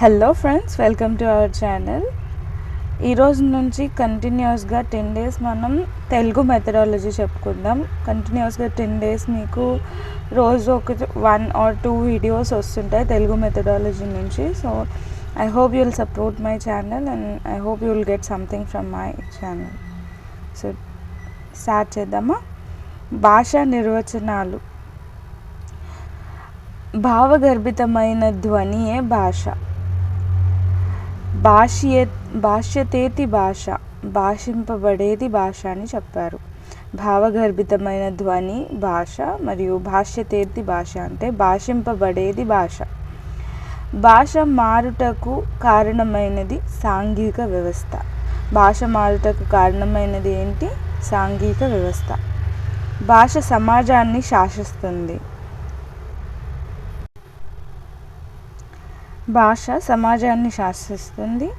Hello friends welcome to our channel ఈరోజు నుంచి కంటిన్యూస్గా టెన్ డేస్ మనం తెలుగు మెథడాలజీ చెప్పుకుందాం. కంటిన్యూస్గా టెన్ డేస్ మీకు రోజు ఒక వన్ ఆర్ టూ వీడియోస్ వస్తుంటాయి తెలుగు మెథడాలజీ నుంచి. So I hope you'll support my channel and I hope you'll get something from my channel so start చేద్దామా? భాషా నిర్వచనాలు. భావగర్భితమైన ధ్వనియే భాష. భాష్య భాష్యతేతి భాష భాషింపబడేది భాష అని చెప్పారు. భావగర్భితమైన ధ్వని భాష మరియు భాష్యతేర్తి భాష అంటే భాషింపబడేది భాష. భాష మారుటకు కారణమైనది సాంఘిక వ్యవస్థ. భాష మారుటకు కారణమైనది ఏంటి? సాంఘిక వ్యవస్థ. భాష సమాజాన్ని శాసిస్తుంది. భాష సమాజాన్ని శాసిస్తుంది.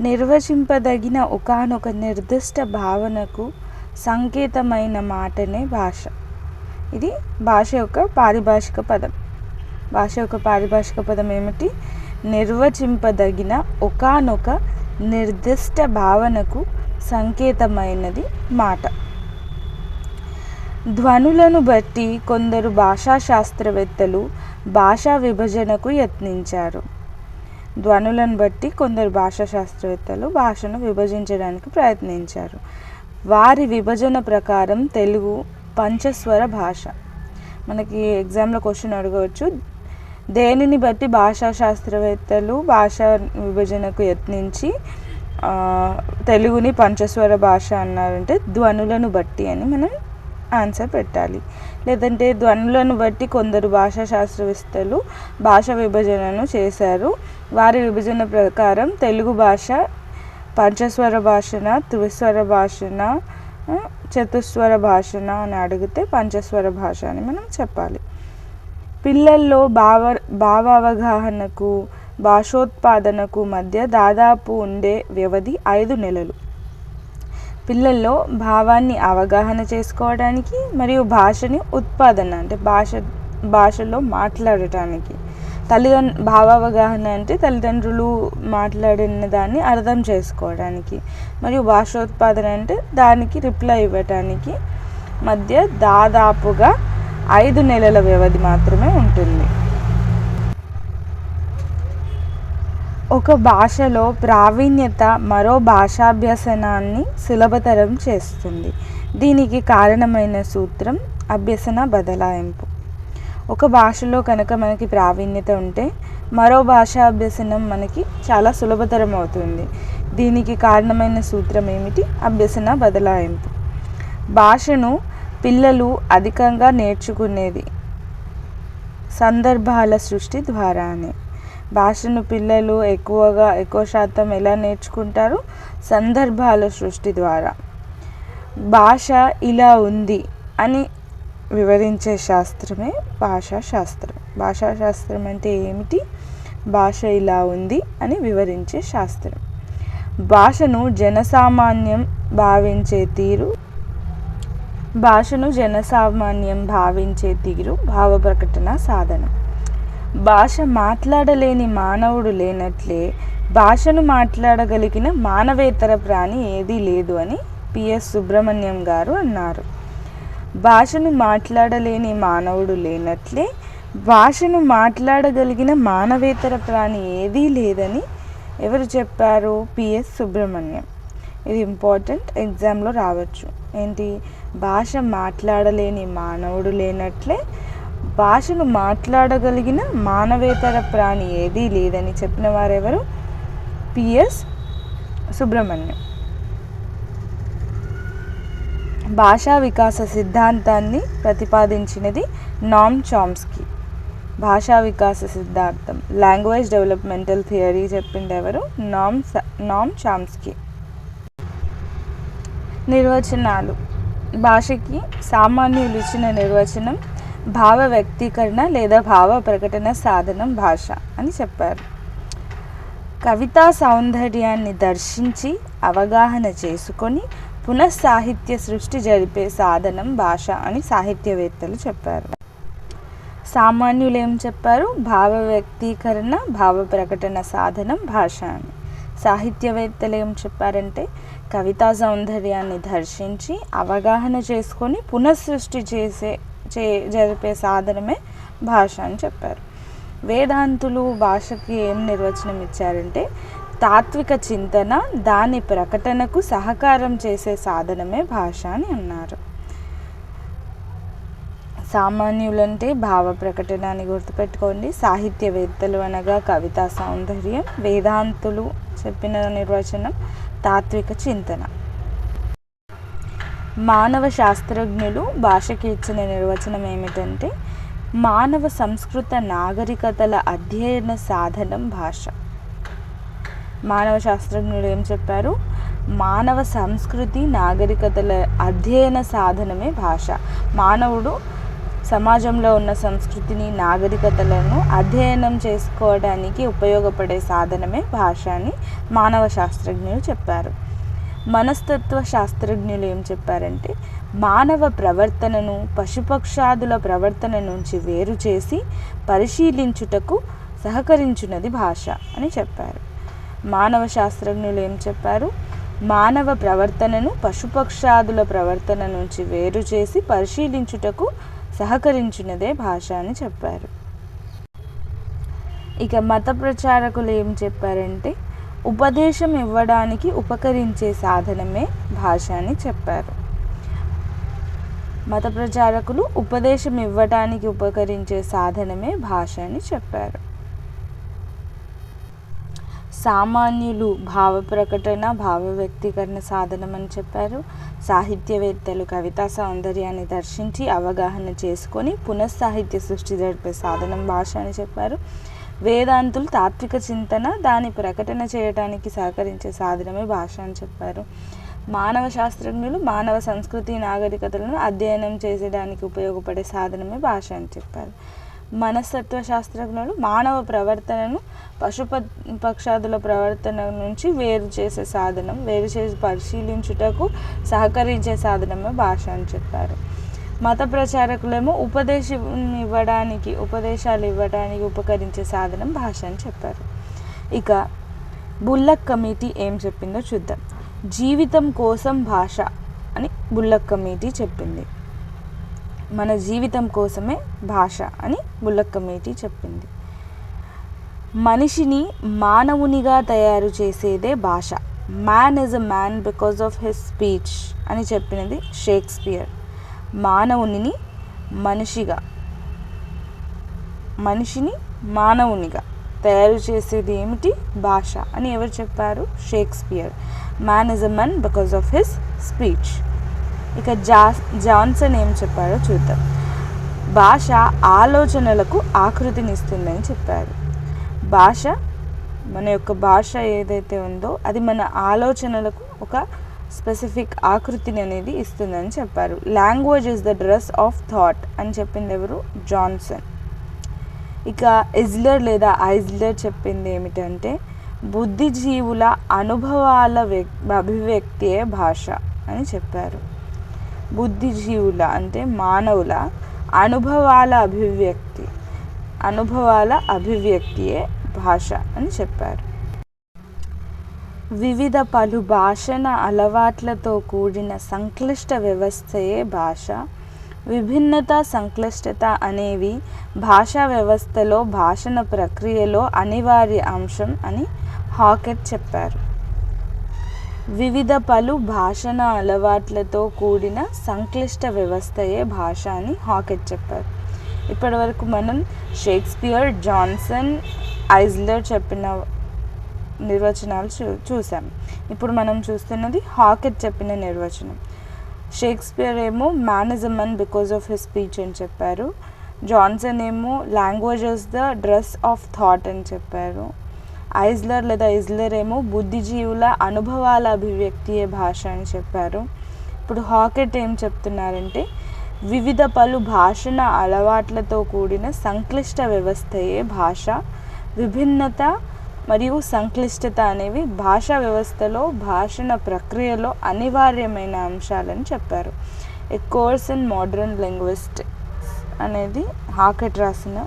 నిర్వచింపదగిన ఒకనొక నిర్దిష్ట భావనకు సంకేతమైన మాటనే భాష. ఇది భాష యొక్క పారిభాషిక పదం. భాష యొక్క పారిభాషిక పదం ఏమిటి? నిర్వచింపదగిన ఒకనొక నిర్దిష్ట భావనకు సంకేతమైనది మాట. ధ్వనులను బట్టి కొందరు భాషా శాస్త్రవేత్తలు భాషా విభజనకు యత్నించారు. ధ్వనులను బట్టి కొందరు భాషా శాస్త్రవేత్తలు భాషను విభజించడానికి ప్రయత్నించారు. వారి విభజన ప్రకారం తెలుగు పంచస్వర భాష. మనకి ఎగ్జామ్లో క్వశ్చన్ అడగవచ్చు. దేనిని బట్టి భాషా శాస్త్రవేత్తలు భాషా విభజనకు యత్నించి తెలుగుని పంచస్వర భాష అన్నారంటే ధ్వనులను బట్టి అని మనం ఆన్సర్ పెట్టాలి. లేదంటే ధ్వనులను బట్టి కొందరు భాషా శాస్త్రవేత్తలు భాష విభజనను చేశారు. వారి విభజన ప్రకారం తెలుగు భాష పంచస్వర భాషన త్రిస్వర భాషన చతుస్వర భాషన అని అడిగితే పంచస్వర భాష అని మనం చెప్పాలి. పిల్లల్లో భావ భావావగాహనకు భాషోత్పాదనకు మధ్య దాదాపు ఉండే వ్యవధి ఐదు నెలలు. పిల్లల్లో భావాన్ని అవగాహన చేసుకోవడానికి మరియు భాషని ఉత్పాదన అంటే భాష భాషలో మాట్లాడటానికి. తల్లిదండ్రు భావావగాహన అంటే తల్లిదండ్రులు మాట్లాడిన దాన్ని అర్థం చేసుకోవడానికి మరియు భాషోత్పాదన అంటే దానికి రిప్లై ఇవ్వటానికి మధ్య దాదాపుగా ఐదు నెలల వ్యవధి మాత్రమే ఉంటుంది. ఒక భాషలో ప్రావీణ్యత మరో భాషాభ్యసనాన్ని సులభతరం చేస్తుంది. దీనికి కారణమైన సూత్రం అభ్యసన బదలాయింపు. ఒక భాషలో కనుక మనకి ప్రావీణ్యత ఉంటే మరో భాషాభ్యసనం మనకి చాలా సులభతరం అవుతుంది. దీనికి కారణమైన సూత్రం ఏమిటి? అభ్యసన బదలాయింపు. భాషను పిల్లలు అధికంగా నేర్చుకునేది సందర్భాల సృష్టి ద్వారానే. భాషను పిల్లలు ఎక్కువగా ఎక్కువ శాతం ఎలా నేర్చుకుంటారు? సందర్భాల సృష్టి ద్వారా. భాష ఇలా ఉంది అని వివరించే శాస్త్రమే భాషా శాస్త్రం భాషా శాస్త్రం అంటే ఏమిటి? భాష ఇలా ఉంది అని వివరించే శాస్త్రం. భాషను జనసామాన్యం భావించే తీరు భాషను జనసామాన్యం భావించే తీరు భావ ప్రకటన సాధనం. భాష మాట్లాడలేని మానవుడు లేనట్లే భాషను మాట్లాడగలిగిన మానవేతర ప్రాణి ఏదీ లేదు అని పిఎస్ సుబ్రహ్మణ్యం గారు అన్నారు. భాషను మాట్లాడలేని మానవుడు లేనట్లే భాషను మాట్లాడగలిగిన మానవేతర ప్రాణి ఏదీ లేదని ఎవరు చెప్పారు? పిఎస్ సుబ్రహ్మణ్యం. ఇది ఇంపార్టెంట్ ఎగ్జామ్లో రావచ్చు. ఏంటి? భాష మాట్లాడలేని మానవుడు లేనట్లే భాషను మాట్లాడగలిగిన మానవేతర ప్రాణి ఏదీ లేదని చెప్పిన వారెవరు? పిఎస్ సుబ్రహ్మణ్యం. భాషా వికాస సిద్ధాంతాన్ని ప్రతిపాదించినది నామ్ చామ్స్కీ. భాషా వికాస సిద్ధాంతం లాంగ్వేజ్ డెవలప్మెంటల్ థియరీ చెప్పింది ఎవరు? Noam Noam Chomsky. నిర్వచనాలు. భాషకి సామాన్యులు ఇచ్చిన నిర్వచనం భావ వ్యక్తీకరణ లేదా భావ ప్రకటన సాధనం భాష అని చెప్పారు. కవితా సౌందర్యాన్ని దర్శించి అవగాహన చేసుకొని పునఃసాహిత్య సృష్టి జరిపే సాధనం భాష అని సాహిత్యవేత్తలు చెప్పారు. సామాన్యులు ఏం చెప్పారు? భావ వ్యక్తీకరణ భావ ప్రకటన సాధనం భాష అని. సాహిత్యవేత్తలు ఏం చెప్పారంటే కవితా సౌందర్యాన్ని దర్శించి అవగాహన చేసుకొని పునఃసృష్టి చేసే చే జరిపే సాధనమే భాష అని చెప్పారు. వేదాంతులు భాషకి ఏం నిర్వచనం ఇచ్చారంటే తాత్విక చింతన దాని ప్రకటనకు సహకారం చేసే సాధనమే భాష అని అన్నారు. సామాన్యులంటే భావ ప్రకటన అని గుర్తుపెట్టుకోండి. సాహిత్యవేత్తలు అనగా కవితా సౌందర్యం వేదాంతులు చెప్పిన నిర్వచనం తాత్విక చింతన. మానవ శాస్త్రజ్ఞులు భాషకి ఇచ్చిన నిర్వచనం ఏమిటంటే మానవ సంస్కృత నాగరికతల అధ్యయన సాధనం భాష. మానవ శాస్త్రజ్ఞులు ఏం చెప్పారు? మానవ సంస్కృతి నాగరికతల అధ్యయన సాధనమే భాష. మానవుడు సమాజంలో ఉన్న సంస్కృతిని నాగరికతలను అధ్యయనం చేసుకోవడానికి ఉపయోగపడే సాధనమే భాష అని మానవ శాస్త్రజ్ఞులు చెప్పారు. మనస్తత్వ శాస్త్రజ్ఞులు ఏం చెప్పారంటే మానవ ప్రవర్తనను పశుపక్షాదుల ప్రవర్తన నుంచి వేరు చేసి పరిశీలించుటకు సహకరించున్నది భాష అని చెప్పారు. మానవ శాస్త్రజ్ఞులు ఏం చెప్పారు? మానవ ప్రవర్తనను పశుపక్షాదుల ప్రవర్తన నుంచి వేరు చేసి పరిశీలించుటకు సహకరించినదే భాష అని చెప్పారు. ఇక మత ప్రచారకులు ఏం చెప్పారంటే ఉపదేశం ఇవ్వడానికి ఉపకరించే సాధనమే భాష అని చెప్పారు. మత ప్రచారకులు ఉపదేశం ఇవ్వటానికి ఉపకరించే సాధనమే భాష అని చెప్పారు. సామాన్యులు భావ ప్రకటన భావ వ్యక్తీకరణ సాధనం అని చెప్పారు. సాహిత్యవేత్తలు కవితా సౌందర్యాన్ని దర్శించి అవగాహన చేసుకొని పునఃసాహిత్య సృష్టి జరిపే సాధనం భాష అని చెప్పారు. వేదాంతులు తాత్విక చింతన దాని ప్రకటన చేయడానికి సహకరించే సాధనమే భాష అని చెప్పారు. మానవ శాస్త్రజ్ఞులు మానవ సంస్కృతి నాగరికతలను అధ్యయనం చేసేదానికి ఉపయోగపడే సాధనమే భాష అని చెప్పారు. మనస్తత్వ శాస్త్రజ్ఞులు మానవ ప్రవర్తనను పశు పక్షాదుల ప్రవర్తన నుంచి వేరు చేసే సాధనం వేరు చేసి పరిశీలించుటకు సహకరించే సాధనమే భాష అని చెప్పారు. మత ప్రచారకులేమో ఉపదేశం ఇవ్వడానికి ఉపదేశాలు ఇవ్వడానికి ఉపకరించే సాధనం భాష అని చెప్పారు. ఇక బుల్లక్ కమిటీ ఏం చెప్పిందో చూద్దాం. జీవితం కోసం భాష అని బుల్లక్ కమిటీ చెప్పింది. మన జీవితం కోసమే భాష అని బుల్లక్ కమిటీ చెప్పింది. మనిషిని మానవునిగా తయారు చేసేదే భాష. Man is a man because of his speech అని చెప్పినది షేక్స్పియర్. మానవునిని మనిషిగా మనిషిని మానవునిగా తయారు చేసేది ఏమిటి? భాష అని ఎవరు చెప్పారు? Shakespeare. Man is a man because of his speech ఇక జా జాన్సన్ ఏం చెప్పారో చూద్దాం. భాష ఆలోచనలకు ఆకృతినిస్తుందని చెప్పారు. భాష మన యొక్క భాష ఏదైతే ఉందో అది మన ఆలోచనలకు ఒక స్పెసిఫిక్ ఆకృతిని అనేది ఇస్తుందని చెప్పారు. Language is the dress of thought అని చెప్పింది ఎవరు? జాన్సన్ ఇక ఇజ్లర్ లేదా ఐజ్లర్ చెప్పింది ఏమిటంటే బుద్ధిజీవుల అనుభవాల వ్యక్ అభివ్యక్తియే భాష అని చెప్పారు. బుద్ధిజీవుల అంటే మానవుల అనుభవాల అభివ్యక్తి అనుభవాల అభివ్యక్తియే భాష అని చెప్పారు. వివిధ పలు భాషణ అలవాట్లతో కూడిన సంక్లిష్ట వ్యవస్థయే భాష. విభిన్నత సంక్లిష్టత అనేవి భాషా వ్యవస్థలో భాషణ ప్రక్రియలో అనివార్య అంశం అని హాకెట్ చెప్పారు. వివిధ పలు భాషణ అలవాట్లతో కూడిన సంక్లిష్ట వ్యవస్థయే భాష అని హాకెట్ చెప్పారు. ఇప్పటివరకు మనం షేక్స్పియర్ జాన్సన్ ఐజ్లర్ చెప్పిన నిర్వచనాలు చూ చూసాం ఇప్పుడు మనం చూస్తున్నది హాకెట్ చెప్పిన నిర్వచనం. షేక్స్పియర్ ఏమో man is a Mann because of his speech అని చెప్పారు. జాన్సన్ ఏమో language is the dress of thought అని చెప్పారు. ఐజ్లర్ లేదా ఇజ్లర్ ఏమో బుద్ధిజీవుల అనుభవాల అభివ్యక్తియే భాష అని చెప్పారు. ఇప్పుడు హాకెట్ ఏం చెప్తున్నారంటే వివిధ పలు భాషణ అలవాట్లతో కూడిన సంక్లిష్ట వ్యవస్థయే భాష. విభిన్నత మరియు సంక్లిష్టత అనేవి భాషా వ్యవస్థలో భాషణ ప్రక్రియలో అనివార్యమైన అంశాలని చెప్పారు. A course in modern linguistics అనేది హాకెట్ రాసిన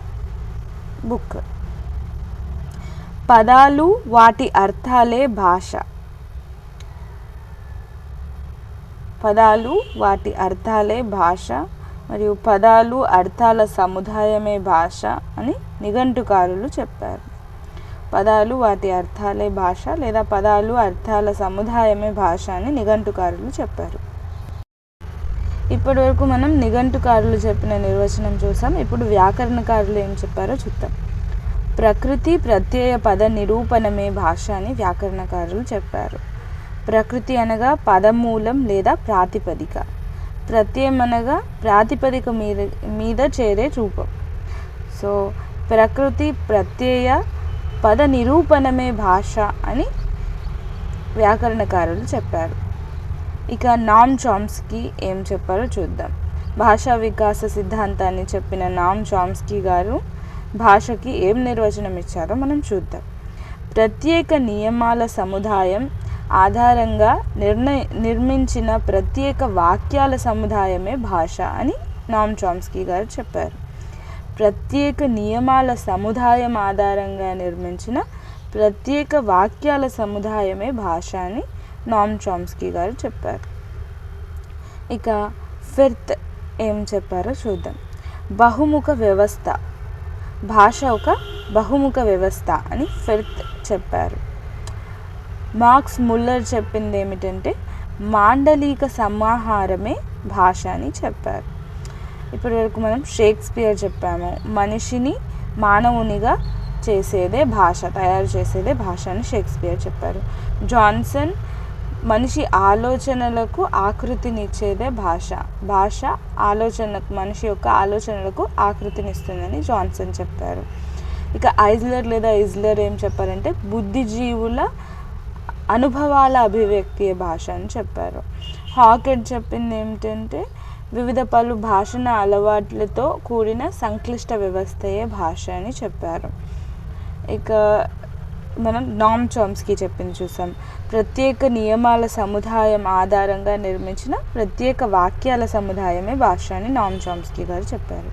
బుక్. పదాలు వాటి అర్థాలే భాష. పదాలు వాటి అర్థాలే భాష మరియు పదాలు అర్థాల సముదాయమే భాష అని నిఘంటుకారులు చెప్పారు. పదాలు వాటి అర్థాలే భాష లేదా పదాలు అర్థాల సముదాయమే భాష అని నిఘంటుకారులు చెప్పారు. ఇప్పటి వరకు మనం నిఘంటుకారులు చెప్పిన నిర్వచనం చూసాం. ఇప్పుడు వ్యాకరణకారులు ఏం చెప్పారో చూద్దాం. ప్రకృతి ప్రత్యయ పద నిరూపణమే భాష అని వ్యాకరణకారులు చెప్పారు. ప్రకృతి అనగా పదమూలం లేదా ప్రాతిపదిక. ప్రత్యయం అనగా ప్రాతిపదిక మీద మీద చేరే రూపం. సో ప్రకృతి ప్రత్యయ పద నిరూపణమే భాష అని వ్యాకరణకారులు చెప్పారు. ఇక నామ్ చామ్స్కీ ఏం చెప్పారో చూద్దాం. భాషా వికాస సిద్ధాంతాన్ని చెప్పిన నామ్ చామ్స్కీ గారు భాషకి ఏం నిర్వచనం ఇచ్చారో మనం చూద్దాం. ప్రత్యేక నియమాల సముదాయం ఆధారంగా నిర్ణయ నిర్మించిన ప్రత్యేక వాక్యాల సముదాయమే భాష అని నామ్ చామ్స్కీ గారు చెప్పారు. ప్రత్యేక నియమాల సముదాయం ఆధారంగా నిర్మించిన ప్రత్యేక వాక్యాల సముదాయమే భాష అని నామ్ చాంస్కీ గారు చెప్పారు. ఇక ఫిర్త్ ఏం చెప్పారో చూద్దాం. బహుముఖ వ్యవస్థ. భాష ఒక బహుముఖ వ్యవస్థ అని ఫిర్త్ చెప్పారు. మార్క్స్ ముల్లర్ చెప్పింది ఏమిటంటే మాండలిక సమాహారమే భాష అని చెప్పారు. ఇప్పటి వరకు మనం షేక్స్పియర్ చెప్పాము. మనిషిని మానవునిగా చేసేదే భాష తయారు చేసేదే భాష అని షేక్స్పియర్ చెప్పారు. జాన్సన్ మనిషి ఆలోచనలకు ఆకృతినిచ్చేదే భాష. భాష ఆలోచనకు మనిషి యొక్క ఆలోచనలకు ఆకృతినిస్తుందని జాన్సన్ చెప్పారు. ఇక ఐజ్లర్ లేదా ఇజ్లర్ ఏం చెప్పారంటే బుద్ధిజీవుల అనుభవాల అభివ్యక్తి భాష అని చెప్పారు. హాకెట్ చెప్పింది ఏమిటంటే వివిధ పలు భాషణ అలవాట్లతో కూడిన సంక్లిష్ట వ్యవస్థయే భాష అని చెప్పారు. ఇక మనం నామ్ చామ్స్కి చెప్పింది చూసాం. ప్రత్యేక నియమాల సముదాయం ఆధారంగా నిర్మించిన ప్రత్యేక వాక్యాల సముదాయమే భాష అని నామ్ చామ్స్కీ గారు చెప్పారు.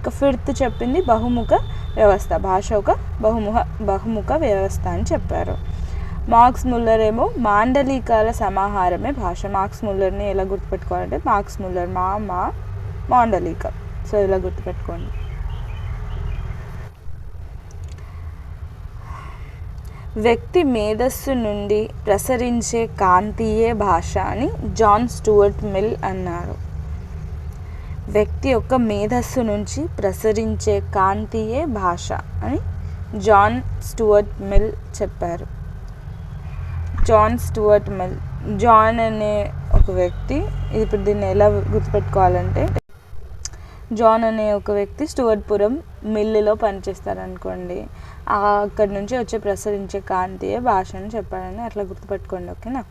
ఇక ఫిఫ్త్ చెప్పింది బహుముఖ వ్యవస్థ. భాష ఒక బహుముఖ బహుముఖ వ్యవస్థ అని చెప్పారు. మార్క్స్ ముల్లర్ ఏమో మాండలికాల సమాహారమే భాష. మార్క్స్ ముల్లర్ని ఎలా గుర్తుపెట్టుకోవాలంటే మార్క్స్ ముల్లర్ మా మా మాండలిక. సో ఇలా గుర్తుపెట్టుకోండి. వ్యక్తి మేధస్సు నుండి ప్రసరించే కాంతియే భాష అని జాన్ స్టూవర్ట్ మిల్ అన్నారు. వ్యక్తి యొక్క మేధస్సు నుంచి ప్రసరించే కాంతియే భాష అని జాన్ స్టూవర్ట్ మిల్ చెప్పారు. జాన్ స్టూవర్ట్ మిల్ జాన్ అనే ఒక వ్యక్తి ఇప్పుడు దీన్ని ఎలా గుర్తుపెట్టుకోవాలంటే జాన్ అనే ఒక వ్యక్తి స్టూవర్ట్పురం మిల్లులో పనిచేస్తారనుకోండి అక్కడి నుంచి వచ్చే ప్రసరించే కాంతియే భాషను చెప్పాలని అట్లా గుర్తుపెట్టుకోండి ఓకేనా?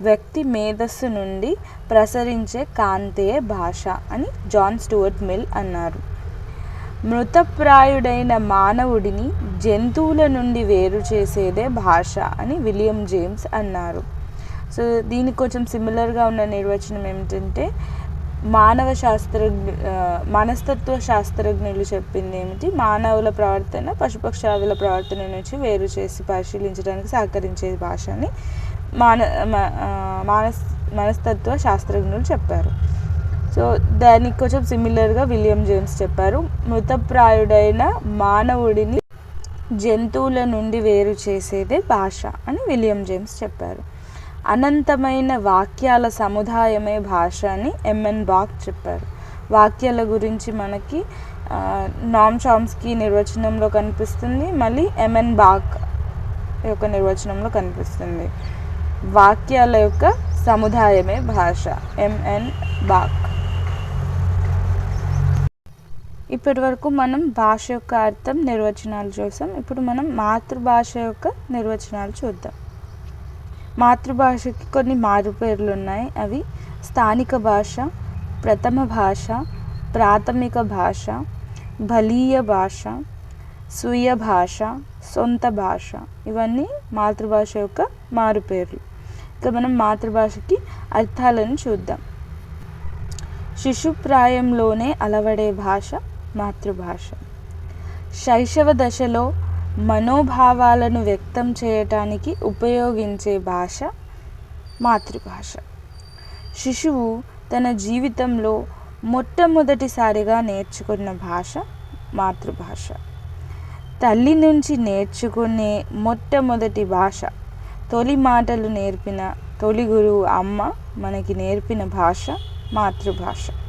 వ్యక్తి మేధస్సు నుండి ప్రసరించే కాంతియే భాష అని జాన్ స్టూవర్ట్ మిల్ అన్నారు. మృతప్రాయుడైన మానవుడిని జంతువుల నుండి వేరు చేసేదే భాష అని విలియం జేమ్స్ అన్నారు. సో దీనికి కొంచెం సిమిలర్గా ఉన్న నిర్వచనం ఏమిటంటే మానవ శాస్త్రజ్ఞ మనస్తత్వ శాస్త్రజ్ఞులు చెప్పింది ఏమిటి? మానవుల ప్రవర్తన పశుపక్షాదుల ప్రవర్తన నుంచి వేరు చేసి పరిశీలించడానికి సహకరించే భాషని మాన మానస్ మనస్తత్వ శాస్త్రజ్ఞులు చెప్పారు. సో దానికి కొంచెం సిమిలర్గా విలియం జేమ్స్ చెప్పారు. మృతప్రాయుడైన మానవుడిని జంతువుల నుండి వేరు చేసేదే భాష అని విలియం జేమ్స్ చెప్పారు. అనంతమైన వాక్యాల సముదాయమే భాష అని ఎంఎన్ బాక్ చెప్పారు. వాక్యాల గురించి మనకి నామ్ చామ్స్కీ నిర్వచనంలో కనిపిస్తుంది. మళ్ళీ ఎంఎన్ బాక్ యొక్క నిర్వచనంలో కనిపిస్తుంది. వాక్యాల యొక్క సముదాయమే భాష. ఎంఎన్ బాక్ ఇప్పటి వరకు మనం భాష యొక్క అర్థం నిర్వచనాలు చూసాం. ఇప్పుడు మనం మాతృభాష యొక్క నిర్వచనాలు చూద్దాం. మాతృభాషకి కొన్ని మారుపేర్లు ఉన్నాయి. అవి స్థానిక భాష ప్రథమ భాష ప్రాథమిక భాష బలీయ భాష స్వీయ భాష సొంత భాష. ఇవన్నీ మాతృభాష యొక్క మారుపేర్లు. ఇక మనం మాతృభాషకి అర్థాలను చూద్దాం. శిశుప్రాయంలోనే అలవడే భాష మాతృభాష. శైశవ దశలో మనోభావాలను వ్యక్తం చేయటానికి ఉపయోగించే భాష మాతృభాష. శిశువు తన జీవితంలో మొట్టమొదటిసారిగా నేర్చుకున్న భాష మాతృభాష. తల్లి నుంచి నేర్చుకునే మొట్టమొదటి భాష తొలి మాటలు నేర్పిన తొలి గురువు అమ్మ మనకి నేర్పిన భాష మాతృభాష.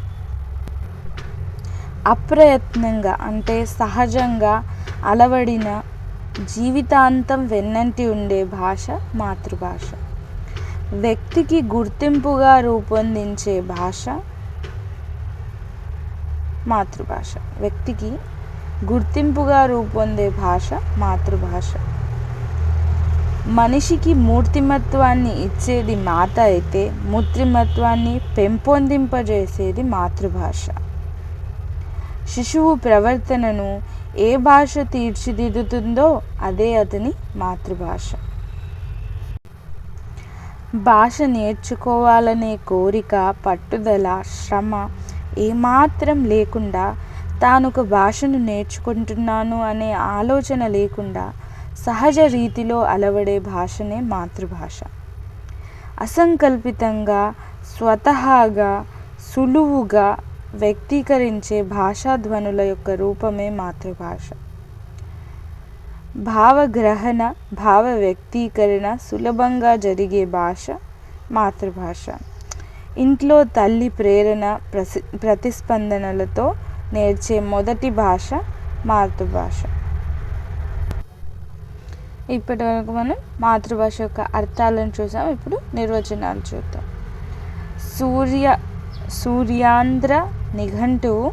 అప్రయత్నంగా అంటే సహజంగా అలవడిన జీవితాంతం వెన్నంటి ఉండే భాష మాతృభాష. వ్యక్తికి గుర్తింపుగా రూపొందించే భాష మాతృభాష. వ్యక్తికి గుర్తింపుగా రూపొందే భాష మాతృభాష. మనిషికి మూర్తిమత్వాన్ని ఇచ్చేది మాత అయితే మూర్తిమత్వాన్ని పెంపొందింపజేసేది మాతృభాష. శిశువు ప్రవర్తనను ఏ భాష తీర్చిదిద్దుతుందో అదే అతని మాతృభాష. భాష నేర్చుకోవాలనే కోరిక పట్టుదల శ్రమ ఏమాత్రం లేకుండా తాను ఒక భాషను నేర్చుకుంటున్నాను అనే ఆలోచన లేకుండా సహజ రీతిలో అలవడే భాషనే మాతృభాష. అసంకల్పితంగా స్వతహాగా సులువుగా వ్యక్తీకరించే భాషాధ్వనుల యొక్క రూపమే మాతృభాష. భావగ్రహణ భావ వ్యక్తీకరణ సులభంగా జరిగే భాష మాతృభాష. ఇంట్లో తల్లి ప్రేరణ ప్రసి ప్రతిస్పందనలతో నేర్చే మొదటి భాష మాతృభాష. ఇప్పటి వరకు మనం మాతృభాష యొక్క అర్థాలను చూసాం. ఇప్పుడు నిర్వచనాలు చూద్దాం. సూర్య సూర్యాంధ్ర నిఘంటువు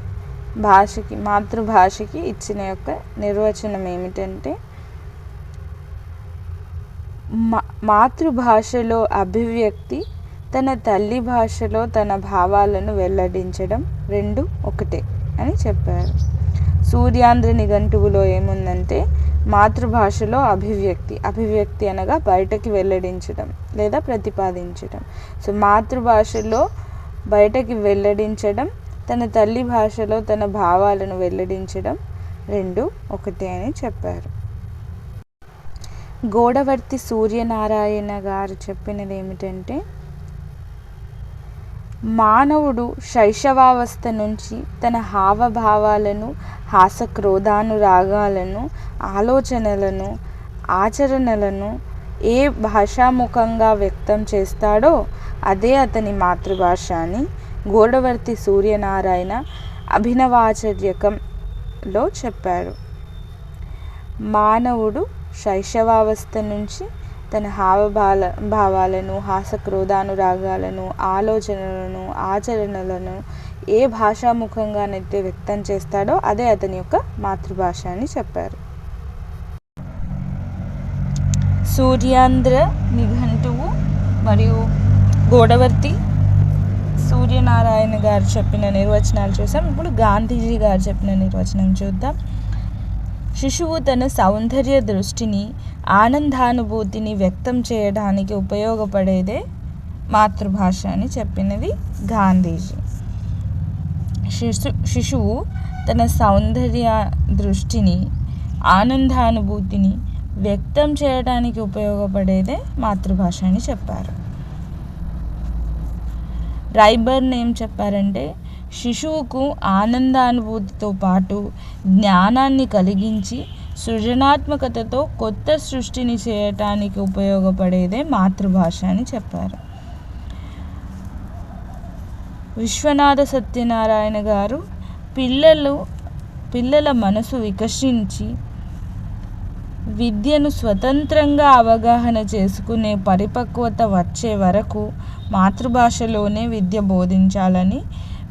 భాషకి మాతృభాషకి ఇచ్చిన యొక్క నిర్వచనం ఏమిటంటే మా మాతృభాషలో అభివ్యక్తి తన తల్లి భాషలో తన భావాలను వెల్లడించడం రెండు ఒకటే అని చెప్పారు. సూర్యాంధ్ర నిఘంటువులో ఏముందంటే మాతృభాషలో అభివ్యక్తి అభివ్యక్తి అనగా బయటకి వెల్లడించడం లేదా ప్రతిపాదించడం. సో మాతృభాషలో బయటకి వెల్లడించడం తన తల్లి భాషలో తన భావాలను వెల్లడించడం రెండు ఒకటే అని చెప్పారు. గోడవర్తి సూర్యనారాయణ గారు చెప్పినది ఏమిటంటే మానవుడు శైశవావస్థ నుంచి తన హావభావాలను హాసక్రోధానురాగాలను ఆలోచనలను ఆచరణలను ఏ భాషాముఖంగా వ్యక్తం చేస్తాడో అదే అతని మాతృభాష అని గోడవర్తి సూర్యనారాయణ అభినవాచర్యకంలో చెప్పారు. మానవుడు శైశవావస్థ నుంచి తన హావభాల భావాలను హాసక్రోధానురాగాలను ఆలోచనలను ఆచరణలను ఏ భాషాముఖంగానైతే వ్యక్తం చేస్తాడో అదే అతని యొక్క మాతృభాష అని చెప్పారు. సూర్యాంధ్ర నిఘంటువు మరియు గోడవర్తి సూర్యనారాయణ గారు చెప్పిన నిర్వచనాలు చూసాం. ఇప్పుడు గాంధీజీ గారు చెప్పిన నిర్వచనం చూద్దాం. శిశువు తన సౌందర్య దృష్టిని ఆనందానుభూతిని వ్యక్తం చేయడానికి ఉపయోగపడేదే మాతృభాష అని చెప్పినది గాంధీజీ. శిశు శిశువు తన సౌందర్య దృష్టిని ఆనందానుభూతిని వ్యక్తం చేయడానికి ఉపయోగపడేదే మాతృభాష అని చెప్పారు. రైబర్న్ ఏం చెప్పారంటే శిశువుకు ఆనందానుభూతితో పాటు జ్ఞానాన్ని కలిగించి సృజనాత్మకతతో కొత్త సృష్టిని చేయటానికి ఉపయోగపడేదే మాతృభాష అని చెప్పారు. విశ్వనాథ సత్యనారాయణ గారు పిల్లలు పిల్లల మనసు వికసించి విద్యను స్వతంత్రంగా అవగాహన చేసుకునే పరిపక్వత వచ్చే వరకు మాతృభాషలోనే విద్య బోధించాలని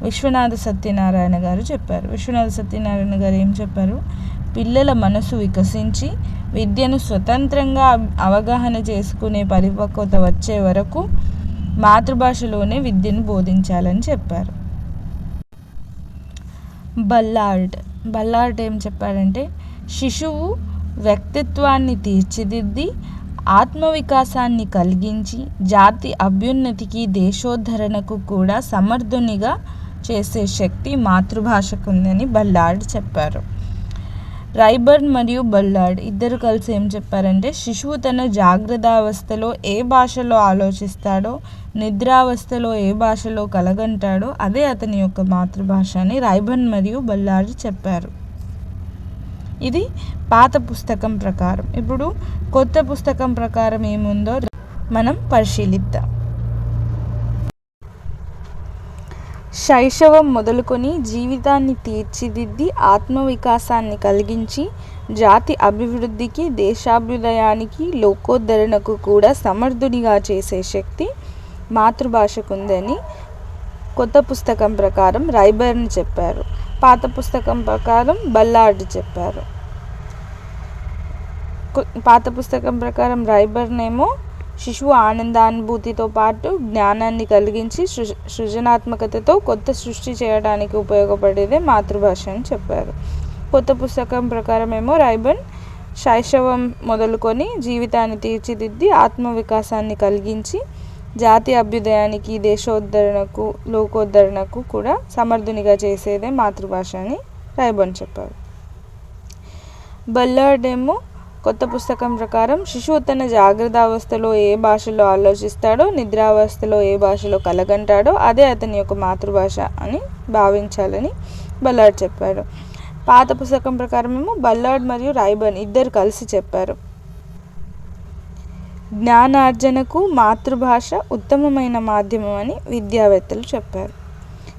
విశ్వనాథ సత్యనారాయణ గారు చెప్పారు. విశ్వనాథ సత్యనారాయణ గారు ఏం చెప్పారు? పిల్లల మనసు వికసించి విద్యను స్వతంత్రంగా అవగాహన చేసుకునే పరిపక్వత వచ్చే వరకు మాతృభాషలోనే విద్యను బోధించాలని చెప్పారు. బల్లార్డ్ బల్లార్డ్ ఏం చెప్పారంటే శిశువు వ్యక్తిత్వాన్ని తీర్చిదిద్ది ఆత్మవికాసాన్ని కలిగించి జాతి అభ్యున్నతికి దేశోద్ధరణకు కూడా సమర్థునిగా చేసే శక్తి మాతృభాషకు ఉందని బల్లాడ్ చెప్పారు. రైబర్న్ మరియు బల్లాడ్ ఇద్దరు కలిసి ఏం చెప్పారంటే శిశువు తన జాగ్రత్తావస్థలో ఏ భాషలో ఆలోచిస్తాడో నిద్రావస్థలో ఏ భాషలో కలగంటాడో అదే అతని యొక్క మాతృభాష అని రైబర్న్ మరియు బల్లాడ్ చెప్పారు. ఇది పాత పుస్తకం ప్రకారం. ఇప్పుడు కొత్త పుస్తకం ప్రకారం ఏముందో మనం పరిశీలిద్దాం. శైశవం మొదలుకొని జీవితాన్ని తీర్చిదిద్ది ఆత్మవికాసాన్ని కలిగించి జాతి అభివృద్ధికి దేశాభ్యుదయానికి లోకోద్ధరణకు కూడా సమర్థుడిగా చేసే శక్తి మాతృభాషకుందని కొత్త పుస్తకం ప్రకారం రైబర్ని చెప్పారు. పాత పుస్తకం ప్రకారం బల్లార్డ్ చెప్పారు. పాత పుస్తకం ప్రకారం రైబర్నేమో శిశువు ఆనందానుభూతితో పాటు జ్ఞానాన్ని కలిగించి సృ సృజనాత్మకతతో కొత్త సృష్టి చేయడానికి ఉపయోగపడేదే మాతృభాష అని చెప్పారు. కొత్త పుస్తకం ప్రకారం ఏమో రైబన్ శైశవం మొదలుకొని జీవితాన్ని తీర్చిదిద్ది ఆత్మవికాసాన్ని కలిగించి జాతి అభ్యుదయానికి దేశోద్ధరణకు లోకోద్ధరణకు కూడా సమర్థునిగా చేసేదే మాతృభాష అని రైబన్ చెప్పారు. బల్లర్డ్ ఏమో కొత్త పుస్తకం ప్రకారం శిశువు తన జాగ్రత్త అవస్థలో ఏ భాషలో ఆలోచిస్తాడో నిద్రావస్థలో ఏ భాషలో కలగంటాడో అదే అతని యొక్క మాతృభాష అని భావించాలని బల్లాడ్ చెప్పాడు. పాత పుస్తకం ప్రకారం ఏమో బల్లాడ్ మరియు రైబన్ ఇద్దరు కలిసి చెప్పారు. జ్ఞానార్జనకు మాతృభాష ఉత్తమమైన మాధ్యమం అని విద్యావేత్తలు చెప్పారు.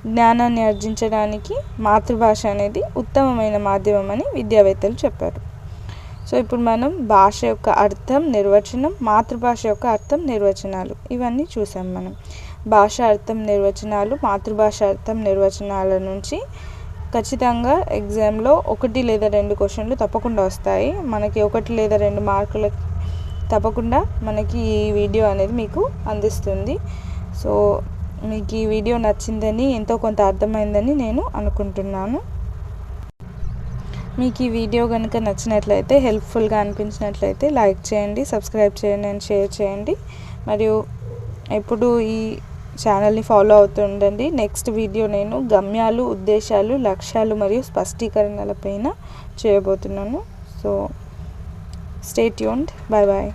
జ్ఞానాన్ని ఆర్జించడానికి మాతృభాష అనేది ఉత్తమమైన మాధ్యమం అని విద్యావేత్తలు చెప్పారు. సో ఇప్పుడు మనం భాష యొక్క అర్థం నిర్వచనం మాతృభాష యొక్క అర్థం నిర్వచనాలు. ఇవన్నీ చూసాం మనం. భాష అర్థం నిర్వచనాలు మాతృభాష అర్థం నిర్వచనాల నుంచి ఖచ్చితంగా ఎగ్జామ్లో ఒకటి లేదా రెండు క్వశ్చన్లు తప్పకుండా వస్తాయి. మనకి ఒకటి లేదా రెండు మార్కుల తప్పకుండా మనకి ఈ వీడియో అనేది మీకు అందిస్తుంది. సో మీకు ఈ వీడియో నచ్చిందని ఎంతో కొంత అర్థమైందని నేను అనుకుంటున్నాను. మీకు ఈ వీడియో కనుక నచ్చినట్లయితే హెల్ప్ఫుల్గా అనిపించినట్లయితే లైక్ చేయండి సబ్స్క్రైబ్ చేయండి అండ్ షేర్ చేయండి. మరియు ఎప్పుడు ఈ ఛానల్ని ఫాలో అవుతుండండి నెక్స్ట్ వీడియో నేను గమ్యాలు ఉద్దేశాలు లక్ష్యాలు మరియు స్పష్టీకరణలపైన చేయబోతున్నాను. So stay tuned bye bye